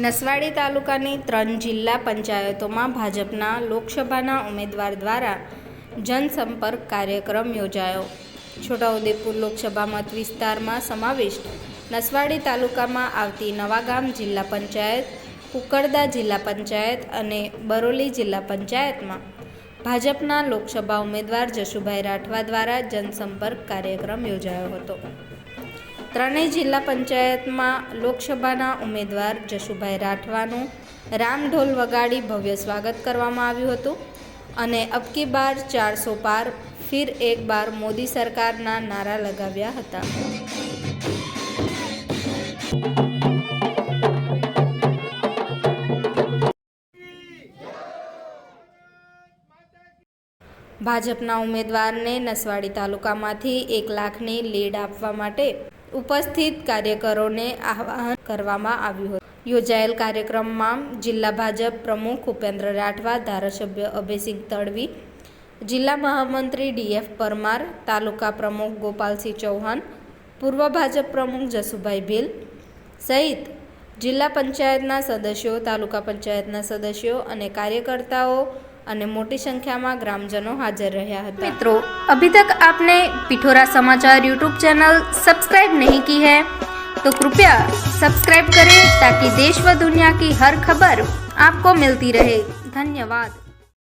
નસવાડી તાલુકાની ત્રણ જિલ્લા પંચાયતોમાં ભાજપના લોકસભાના ઉમેદવાર દ્વારા જનસંપર્ક કાર્યક્રમ યોજાયો. છોટાઉદેપુર લોકસભા મત વિસ્તારમાં સમાવિષ્ટ નસવાડી તાલુકામાં આવતી નવાગામ જિલ્લા પંચાયત, કુકરદા જિલ્લા પંચાયત અને બરોલી જિલ્લા પંચાયતમાં ભાજપના લોકસભા ઉમેદવાર જશુભાઈ રાઠવા દ્વારા જનસંપર્ક કાર્યક્રમ યોજાયો હતો. ત્રણેય જિલ્લા પંચાયતમાં લોકસભાના ઉમેદવાર જશુભાઈ રાઠવાનું રામઢોલ વગાડી ભવ્ય સ્વાગત કરવામાં આવ્યું હતું અને અબકી બાર ચારસો પાર ફિર એક બાર મોદી સરકારના નારા લગાવ્યા હતા. ભાજપના ઉમેદવારને નસવાડી તાલુકામાંથી એક લાખની લીડ આપવા માટે ઉપસ્થિત કાર્યકરોને આહવાન કરવામાં આવ્યું હતું. યોજાયેલ કાર્યક્રમમાં જિલ્લા ભાજપ પ્રમુખ ઉપેન્દ્ર રાઠવા, ધારાસભ્ય અભયસિંહ તડવી, જિલ્લા મહામંત્રી ડીએફ પરમાર, તાલુકા પ્રમુખ ગોપાલસિંહ ચૌહાણ, પૂર્વ ભાજપ પ્રમુખ જસુભાઈ ભીલ સહિત જિલ્લા પંચાયતના સદસ્યો, તાલુકા પંચાયતના સદસ્યો અને કાર્યકર્તાઓ અને મોટી સંખ્યામાં ગ્રામજનો હાજર રહ્યા હતા મિત્રો અભી તક આપને पिठोरा समाचार यूट्यूब चैनल सब्सक्राइब नहीं की है तो कृपया सब्सक्राइब करें ताकि देश व दुनिया की हर खबर आपको मिलती रहे धन्यवाद